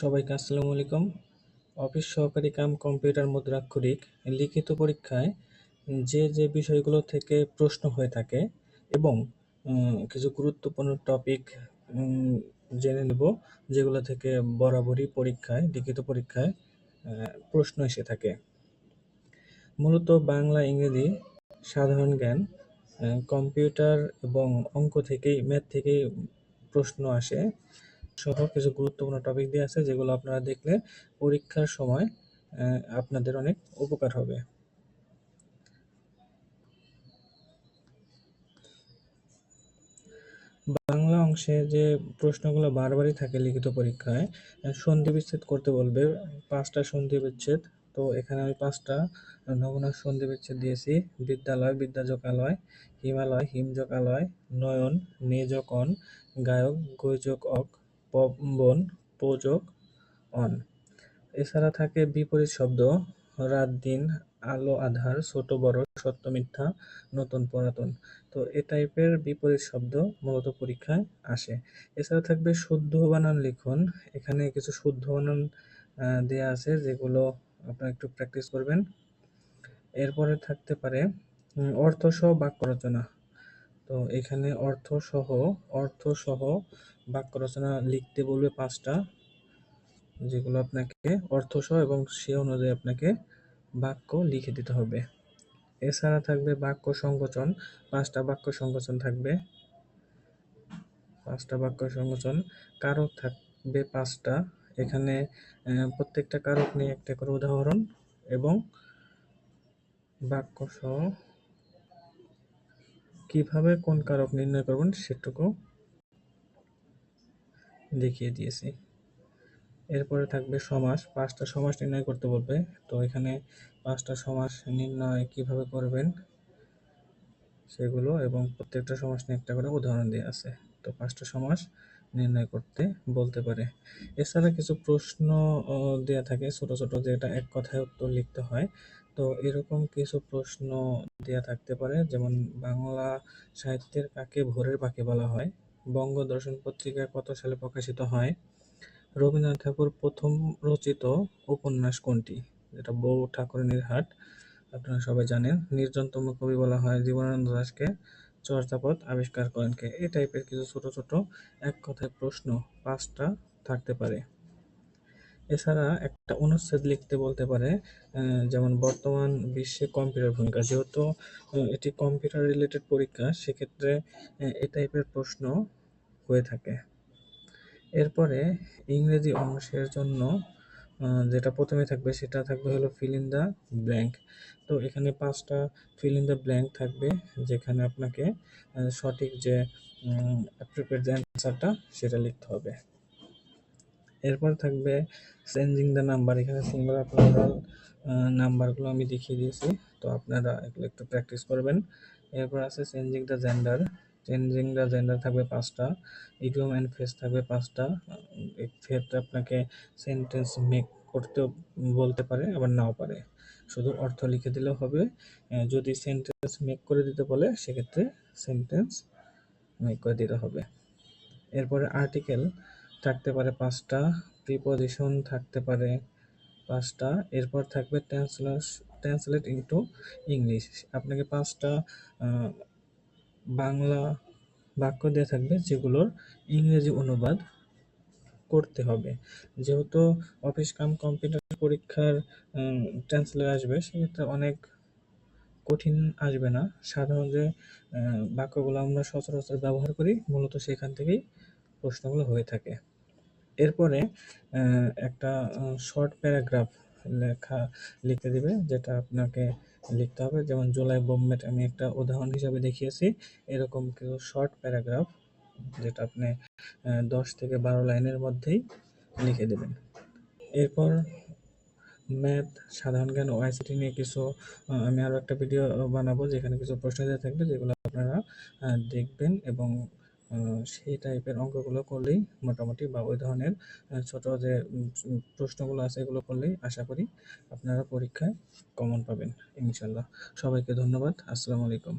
সবাইকে আসসালামু আলাইকুম। অফিস সহকারী কাম কম্পিউটার মুদ্রাক্ষরিক লিখিত পরীক্ষায় যে যে বিষয়গুলো থেকে প্রশ্ন হয়ে থাকে এবং কিছু গুরুত্বপূর্ণ টপিক জেনে নেব, যেগুলো থেকে বরাবরই পরীক্ষায়, লিখিত পরীক্ষায় প্রশ্ন এসে থাকে। মূলত বাংলা, ইংরেজি, সাধারণ জ্ঞান কম্পিউটার এবং অঙ্ক থেকেই, ম্যাথ থেকেই প্রশ্ন আসে। সহ কিছু গুরুত্বপূর্ণ টপিক দিয়ে আছে, যেগুলো আপনারা দেখলে পরীক্ষার সময় আপনাদের অনেক উপকার হবে। বাংলা অংশে যে প্রশ্নগুলো বারবারই থাকে লিখিত পরীক্ষায় সন্ধি বিচ্ছেদ করতে বলবে, পাঁচটা সন্ধি বিচ্ছেদ। তো এখানে আমি পাঁচটা, নমুনা সন্ধি বিচ্ছেদ দিয়েছি। বিদ্যালয় বিদ্যাযোগালয় হিমালয় হিমযোগালয় নয়ন অন গায়ক গৈযোগ অক পবন পোযোগ অন। এছাড়া থাকে বিপরীত শব্দ, রাত, দিন, আলো, আধার, ছোট, বড়, সত্য, মিথ্যা, নতুন, পুরাতন। তো এ টাইপের বিপরীত শব্দ মূলত পরীক্ষায় আসে। এছাড়া থাকবে শুদ্ধ বানান লিখুন। এখানে কিছু শুদ্ধ বানান দেয়া আছে যেগুলো আপনারা একটু প্র্যাকটিস করবেন। এরপরে থাকতে পারে অর্থ সহ বাক্য রচনা। তো এখানে অর্থ সহ অর্থ সহ বাক্য রচনা লিখতে বলবে পাঁচটা, যেগুলো আপনাকে অর্থ সহ এবং সে অনুযায়ী আপনাকে বাক্য লিখে দিতে হবে। এছাড়া থাকবে বাক্য সংকোচন, পাঁচটা বাক্য সংকোচন থাকবে। পাঁচটা বাক্য সংকোচন, কারক থাকবে পাঁচটা। এখানে প্রত্যেকটা কারক নিয়ে একটা করে উদাহরণ এবং বাক্য সহ কীভাবে কোন কারক নির্ণয় করবেন সেটুকু দেখিয়ে দিয়েছি। এরপরে থাকবে সমাস। পাঁচটা সমাস নির্ণয় করতে বলবে। তো এখানে পাঁচটা সমাস নির্ণয় কীভাবে করবেন সেগুলো এবং প্রত্যেকটা সমাস নিয়ে একটা করে উদাহরণ দেওয়া আছে। তো পাঁচটা সমাস নির্ণয় করতে বলতে পারে। এছাড়া কিছু প্রশ্ন দেয়া থাকে। ছোট ছোট যেটা এক কথায় উত্তর লিখতে হয় তো এরকম কিছু প্রশ্ন দেয়া থাকতে পারে, যেমন বাংলা সাহিত্যের কাকে ভোরের পাখি বলা হয়? বঙ্গদর্শন পত্রিকা কত সালে প্রকাশিত হয়? রবীন্দ্রনাথ ঠাকুর প্রথম রচিত উপন্যাস কোনটি? যেটা বউ ঠাকুরানীর হাট, আপনারা সবাই জানেন। নির্জনতম কবি বলা হয় জীবনানন্দ দাসকে, চর্যাপদ আবিষ্কার করেন কে। এই টাইপের কিছু ছোট ছোট এক কথায় প্রশ্ন, পাঁচটা থাকতে পারে। এছাড়া একটা অনুচ্ছেদ লিখতে বলতে পারে যেমন বর্তমান বিশ্বে কম্পিউটার ভূমিকা। যেহেতু এটি কম্পিউটার রিলেটেড পরীক্ষা, সেক্ষেত্রে এই টাইপের প্রশ্ন হয়ে থাকে। এরপরে ইংরেজি অংশের জন্য যেটা প্রথমে থাকবে, সেটা থাকবে হলো ফিল ইন দ্য ব্ল্যাঙ্ক তো এখানে পাঁচটা ফিল ইন দ্য ব্ল্যাঙ্ক থাকবে, যেখানে আপনাকে সঠিক যে অ্যাপ্রোপ্রিয়েট অ্যান্সারটা সেটা লিখতে হবে। এরপর থাকবে চেঞ্জিং দ্য নাম্বার এখানে সিঙ্গুলার প্লুরাল নাম্বারগুলো আমি দেখিয়ে দিয়েছি। তো আপনারা এগুলো একটু প্র্যাকটিস করবেন। এরপর আছে changing the gender changing the gender থাকবে পাঁচটা। ইডিয়ম অ্যান্ড ফেস থাকবে পাঁচটা। ক্ষেত্রে আপনাকে সেন্টেন্স মেক করতেও বলতে পারে, আবার নাও পারে। শুধু অর্থ লিখে দিলেও হবে। যদি সেন্টেন্স মেক করে দিতে বলে, সেক্ষেত্রে সেন্টেন্স মেক করে দিতে হবে। এরপরে আর্টিকেল থাকতে পারে পাঁচটা প্রিপোজিশন থাকতে পারে পাঁচটা, এরপর থাকবে ট্রান্সলেট ট্রান্সলেট ইনটু ইংলিশ আপনাকে পাঁচটা বাংলা বাক্য দেওয়া থাকবে যেগুলোর ইংরেজি অনুবাদ করতে হবে। যেহেতু অফিস কাম কম্পিউটার পরীক্ষার ট্রান্সলেট আসবে, সেক্ষেত্রে অনেক কঠিন আসবে না। সাধারণ যে বাক্যগুলো আমরা সচরাচর ব্যবহার করি, মূলত সেখান থেকেই প্রশ্নগুলো হয়ে থাকে। এরপরে একটা শর্ট প্যারাগ্রাফ লেখা, লিখতে দিবে, যেটা আপনাকে লিখতে হবে। যেমন, জুলাই বোম্বেট আমি একটা উদাহরণ হিসাবে দেখিয়েছি। এরকম কিছু শর্ট প্যারাগ্রাফ যেটা আপনি দশ থেকে বারো লাইনের মধ্যেই লিখে দেবেন। এরপর ম্যাথ সাধারণ জ্ঞান ও আইসিটি নিয়ে কিছু আমি আরও একটা ভিডিও বানাবো, যেখানে কিছু প্রশ্ন দেওয়া থাকবে, যেগুলো আপনারা দেখবেন এবং সেই টাইপের অঙ্কগুলো করলেই মোটামুটি বা ওই ধরনের ছোটো যে প্রশ্নগুলো আছে এগুলো করলেই আশা করি আপনারা পরীক্ষায় কমন পাবেন, ইনশাল্লাহ। সবাইকে ধন্যবাদ, আসসালামু আলাইকুম।